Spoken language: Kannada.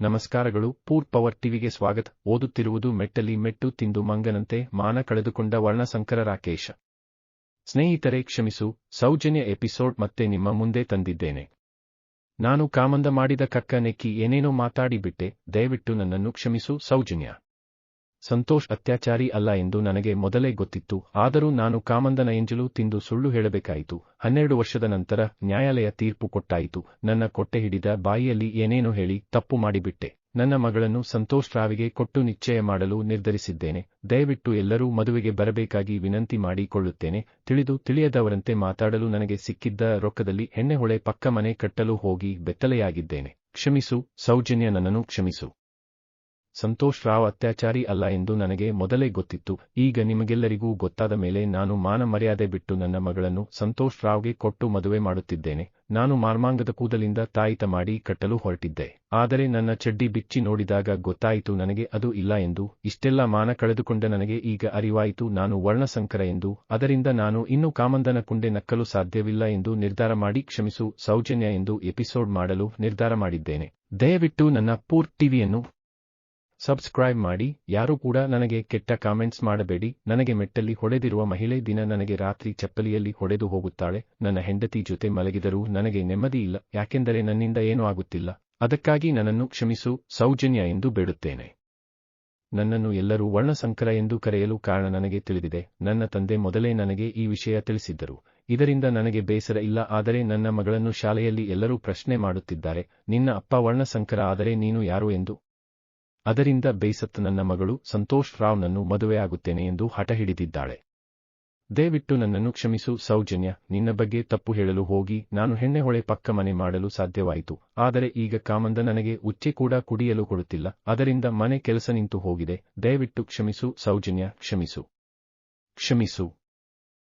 ನಮಸ್ಕಾರಗಳು. ಪೂರ್ ಪವರ್ ಟಿವಿಗೆ ಸ್ವಾಗತ. ಓದುತ್ತಿರುವುದು ಮೆಟ್ಟಲಿ ಮೆಟ್ಟು ತಿಂದು ಮಂಗನಂತೆ ಮಾನ ಕಳೆದುಕೊಂಡ ವರ್ಣಸಂಕರ ರಾಕೇಶ. ಸ್ನೇಹಿತರೆ, ಕ್ಷಮಿಸು. ಸೌಜನ್ಯ ಎಪಿಸೋಡ್ ಮತ್ತೆ ನಿಮ್ಮ ಮುಂದೆ ತಂದಿದ್ದೇನೆ. ನಾನು ಕಾಮಂದ ಮಾಡಿದ ಕಕ್ಕ ನೆಕ್ಕಿ ಏನೇನೋ ಮಾತಾಡಿಬಿಟ್ಟೆ. ದಯವಿಟ್ಟು ನನ್ನನ್ನು ಕ್ಷಮಿಸು, ಸೌಜನ್ಯ. ಸಂತೋಷ್ ಅತ್ಯಾಚಾರಿ ಅಲ್ಲ ಎಂದು ನನಗೆ ಮೊದಲೇ ಗೊತ್ತಿತ್ತು. ಆದರೂ ನಾನು ಕಾಮಂದನ ಎಂಜಲು ತಿಂದು ಸುಳ್ಳು ಹೇಳಬೇಕಾಯಿತು. ಹನ್ನೆರಡು ವರ್ಷದ ನಂತರ ನ್ಯಾಯಾಲಯ ತೀರ್ಪು ಕೊಟ್ಟಾಯಿತು. ನನ್ನ ಕೊಟ್ಟೆ ಹಿಡಿದ ಬಾಯಿಯಲ್ಲಿ ಏನೇನೋ ಹೇಳಿ ತಪ್ಪು ಮಾಡಿಬಿಟ್ಟೆ. ನನ್ನ ಮಗಳನ್ನು ಸಂತೋಷ್ ರಾವಿಗೆ ಕೊಟ್ಟು ನಿಶ್ಚಯ ಮಾಡಲು ನಿರ್ಧರಿಸಿದ್ದೇನೆ. ದಯವಿಟ್ಟು ಎಲ್ಲರೂ ಮದುವೆಗೆ ಬರಬೇಕಾಗಿ ವಿನಂತಿ ಮಾಡಿಕೊಳ್ಳುತ್ತೇನೆ. ತಿಳಿದು ತಿಳಿಯದವರಂತೆ ಮಾತಾಡಲು ನನಗೆ ಸಿಕ್ಕಿದ್ದ ರೊಕ್ಕದಲ್ಲಿ ಎಣ್ಣೆಹೊಳೆ ಪಕ್ಕ ಮನೆ ಕಟ್ಟಲು ಹೋಗಿ ಬೆತ್ತಲೆಯಾಗಿದ್ದೇನೆ. ಕ್ಷಮಿಸು, ಸೌಜನ್ಯ ನನ್ನನ್ನು ಕ್ಷಮಿಸು. ಸಂತೋಷ್ ರಾವ್ ಅತ್ಯಾಚಾರಿ ಅಲ್ಲ ಎಂದು ನನಗೆ ಮೊದಲೇ ಗೊತ್ತಿತ್ತು. ಈಗ ನಿಮಗೆಲ್ಲರಿಗೂ ಗೊತ್ತಾದ ಮೇಲೆ ನಾನು ಮಾನ ಮರ್ಯಾದೆ ಬಿಟ್ಟು ನನ್ನ ಮಗಳನ್ನು ಸಂತೋಷ್ ರಾವ್ಗೆ ಕೊಟ್ಟು ಮದುವೆ ಮಾಡುತ್ತಿದ್ದೇನೆ. ನಾನು ಮಾರ್ಮಾಂಗದ ಕೂದಲಿಂದ ತಾಯಿತ ಮಾಡಿ ಕಟ್ಟಲು ಹೊರಟಿದ್ದೆ. ಆದರೆ ನನ್ನ ಚಡ್ಡಿ ಬಿಚ್ಚಿ ನೋಡಿದಾಗ ಗೊತ್ತಾಯಿತು ನನಗೆ ಅದು ಇಲ್ಲ ಎಂದು. ಇಷ್ಟೆಲ್ಲ ಮಾನ ಕಳೆದುಕೊಂಡ ನನಗೆ ಈಗ ಅರಿವಾಯಿತು. ನಾನು ವರ್ಣಸಂಕರ ಎಂದು. ಅದರಿಂದ ನಾನು ಇನ್ನೂ ಕಾಮಂದನ ಕುಂಡೆ ನಕ್ಕಲು ಸಾಧ್ಯವಿಲ್ಲ ಎಂದು ನಿರ್ಧಾರ ಮಾಡಿ ಕ್ಷಮಿಸು, ಸೌಜನ್ಯ ಎಂದು ಎಪಿಸೋಡ್ ಮಾಡಲು ನಿರ್ಧಾರ ಮಾಡಿದ್ದೇನೆ. ದಯವಿಟ್ಟು ನನ್ನ ಪೂರ್ ಟಿವಿಯನ್ನು ಸಬ್ಸ್ಕ್ರೈಬ್ ಮಾಡಿ. ಯಾರೂ ಕೂಡ ನನಗೆ ಕೆಟ್ಟ ಕಾಮೆಂಟ್ಸ್ ಮಾಡಬೇಡಿ. ನನಗೆ ಮೆಟ್ಟಲ್ಲಿ ಹೊಡೆದಿರುವ ಮಹಿಳೆ ದಿನ ನನಗೆ ರಾತ್ರಿ ಚಪ್ಪಲಿಯಲ್ಲಿ ಹೊಡೆದು ಹೋಗುತ್ತಾಳೆ. ನನ್ನ ಹೆಂಡತಿ ಜೊತೆ ಮಲಗಿದರೂ ನನಗೆ ನೆಮ್ಮದಿ ಇಲ್ಲ. ಯಾಕೆಂದರೆ ನನ್ನಿಂದ ಏನೂ ಆಗುತ್ತಿಲ್ಲ. ಅದಕ್ಕಾಗಿ ನನ್ನನ್ನು ಕ್ಷಮಿಸು, ಸೌಜನ್ಯ ಎಂದು ಬೇಡುತ್ತೇನೆ. ನನ್ನನ್ನು ಎಲ್ಲರೂ ವರ್ಣಸಂಕರ ಎಂದು ಕರೆಯಲು ಕಾರಣ ನನಗೆ ತಿಳಿದಿದೆ. ನನ್ನ ತಂದೆ ಮೊದಲೇ ನನಗೆ ಈ ವಿಷಯ ತಿಳಿಸಿದ್ದರು. ಇದರಿಂದ ನನಗೆ ಬೇಸರ ಇಲ್ಲ. ಆದರೆ ನನ್ನ ಮಗಳನ್ನು ಶಾಲೆಯಲ್ಲಿ ಎಲ್ಲರೂ ಪ್ರಶ್ನೆ ಮಾಡುತ್ತಿದ್ದಾರೆ. ನಿನ್ನ ಅಪ್ಪ ವರ್ಣಸಂಕರ ಆದರೆ ನೀನು ಯಾರು ಎಂದು? ಅದರಿಂದ ಬೇಸತ್ತ ನನ್ನ ಮಗಳು ಸಂತೋಷ್ ರಾವ್ನನ್ನು ಮದುವೆಯಾಗುತ್ತೇನೆ ಎಂದು ಹಠ ಹಿಡಿದಿದ್ದಾಳೆ. ದಯವಿಟ್ಟು ನನ್ನನ್ನು ಕ್ಷಮಿಸು ಸೌಜನ್ಯ, ನಿನ್ನ ಬಗ್ಗೆ ತಪ್ಪು ಹೇಳಲು ಹೋಗಿ, ನಾನು ಹೆಣ್ಣೆಹೊಳೆ ಪಕ್ಕ ಮನೆ ಮಾಡಲು ಸಾಧ್ಯವಾಯಿತು. ಆದರೆ ಈಗ ಕಾಮಂದ ನನಗೆ ಉಚ್ಚೆ ಕೂಡ ಕುಡಿಯಲು ಕೊಡುತ್ತಿಲ್ಲ, ಅದರಿಂದ ಮನೆ ಕೆಲಸ ನಿಂತು ಹೋಗಿದೆ. ದಯವಿಟ್ಟು ಕ್ಷಮಿಸು ಸೌಜನ್ಯ, ಕ್ಷಮಿಸು. ಕ್ಷಮಿಸು.